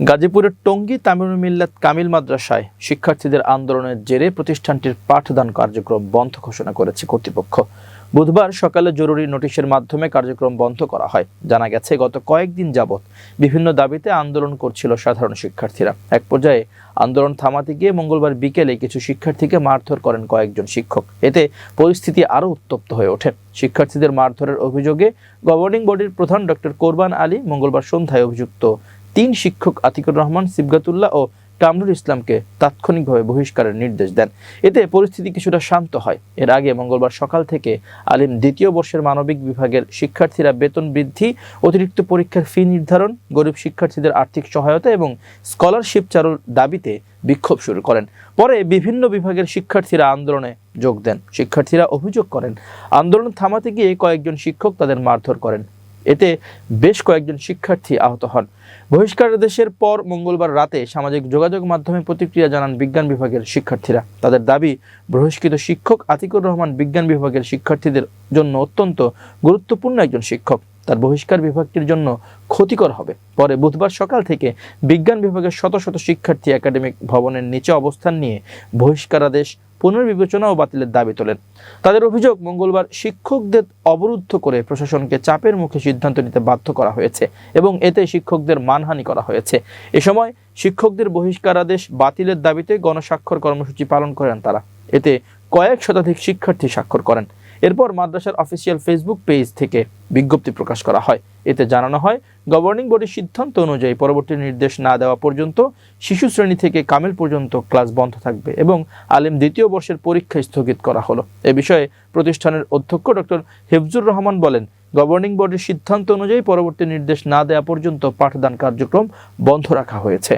গাজীপুরের টঙ্গী তামিল মিল্লাত কামিল মাদ্রাসায় শিক্ষার্থীদের আন্দোলনের জেরে প্রতিষ্ঠানটির পাঠদান কার্যক্রম বন্ধ ঘোষণা করেছে কর্তৃপক্ষ। বুধবার সকালে জরুরি নোটিশের মাধ্যমে কার্যক্রম বন্ধ করা হয়। জানা গেছে, গত কয়েকদিন যাবৎ বিভিন্ন দাবিতে আন্দোলন করছিল সাধারণ শিক্ষার্থীরা। এক পর্যায়ে আন্দোলন থামাতে গিয়ে মঙ্গলবার বিকেলে কিছু শিক্ষার্থীকে মারধর করেন কয়েকজন শিক্ষক। এতে পরিস্থিতি আরও উত্তপ্ত হয়ে ওঠে। শিক্ষার্থীদের মারধরের অভিযোগে গভর্নিং বডির প্রধান ডক্টর কোরবান আলী মঙ্গলবার সন্ধ্যায় অভিযুক্ত তিন শিক্ষক আতিকুর রহমান, সিবগাতুল্লাহ ও কামরুল ইসলামকে তাৎক্ষণিকভাবে বহিষ্কারের নির্দেশ দেন। এতে পরিস্থিতি কিছুটা শান্ত হয়। এর আগে মঙ্গলবার সকাল থেকে আলিম দ্বিতীয় বর্ষের মানবিক বিভাগের শিক্ষার্থীরা বেতন বৃদ্ধি, অতিরিক্ত পরীক্ষার ফি নির্ধারণ, গরিব শিক্ষার্থীদের আর্থিক সহায়তা এবং স্কলারশিপ চালুর দাবিতে বিক্ষোভ শুরু করেন। পরে বিভিন্ন বিভাগের শিক্ষার্থীরা আন্দোলনে যোগ দেন। শিক্ষার্থীরা অভিযোগ করেন, আন্দোলন থামাতে গিয়ে কয়েকজন শিক্ষক তাদের মারধর করেন। এতে বেশ কয়েকজন শিক্ষার্থী আহত হন। বহিষ্কারাদেশের পর মঙ্গলবার রাতে সামাজিক যোগাযোগ মাধ্যমে প্রতিক্রিয়া জানান বিজ্ঞান বিভাগের শিক্ষার্থীরা। তাদের দাবি, বহিষ্কৃত শিক্ষক আতিকুর রহমান বিজ্ঞান বিভাগের শিক্ষার্থীদের জন্য অত্যন্ত গুরুত্বপূর্ণ একজন শিক্ষক। তার বহিষ্কার বিভাগটির জন্য ক্ষতিকর হবে। পরে বুধবার সকাল থেকে বিজ্ঞান বিভাগের শত শত শিক্ষার্থী একাডেমিক ভবনের নিচে অবস্থান নিয়ে বহিষ্কারাদেশ পুনর্বিবেচনা ও বাতিলের দাবি তোলেন। তাদের অভিযোগ, মঙ্গলবার শিক্ষকদের অবরুদ্ধ করে প্রশাসনকে চাপের মুখে সিদ্ধান্ত নিতে বাধ্য করা হয়েছে এবং এতে শিক্ষকদের মানহানি করা হয়েছে। এ সময় শিক্ষকদের বহিষ্কারাদেশ বাতিলের দাবিতে গণস্বাক্ষর কর্মসূচি পালন করেন তারা। এতে কয়েক শতাধিক শিক্ষার্থী স্বাক্ষর করেন। এরপর মাদ্রাসার অফিসিয়াল ফেসবুক পেজ থেকে বিজ্ঞপ্তি প্রকাশ করা হয়। এতে জানানো হয়, গভর্নিং বডির সিদ্ধান্ত অনুযায়ী পরবর্তী নির্দেশ না দেওয়া পর্যন্ত শিশু শ্রেণি থেকে কামিল পর্যন্ত ক্লাস বন্ধ থাকবে এবং আলিম দ্বিতীয় বর্ষের পরীক্ষা স্থগিত করা হলো। এ বিষয়ে প্রতিষ্ঠানের অধ্যক্ষ ডক্টর হিফজুর রহমান বলেন, গভর্নিং বডির সিদ্ধান্ত অনুযায়ী পরবর্তী নির্দেশ না দেওয়া পর্যন্ত পাঠদান কার্যক্রম বন্ধ রাখা হয়েছে।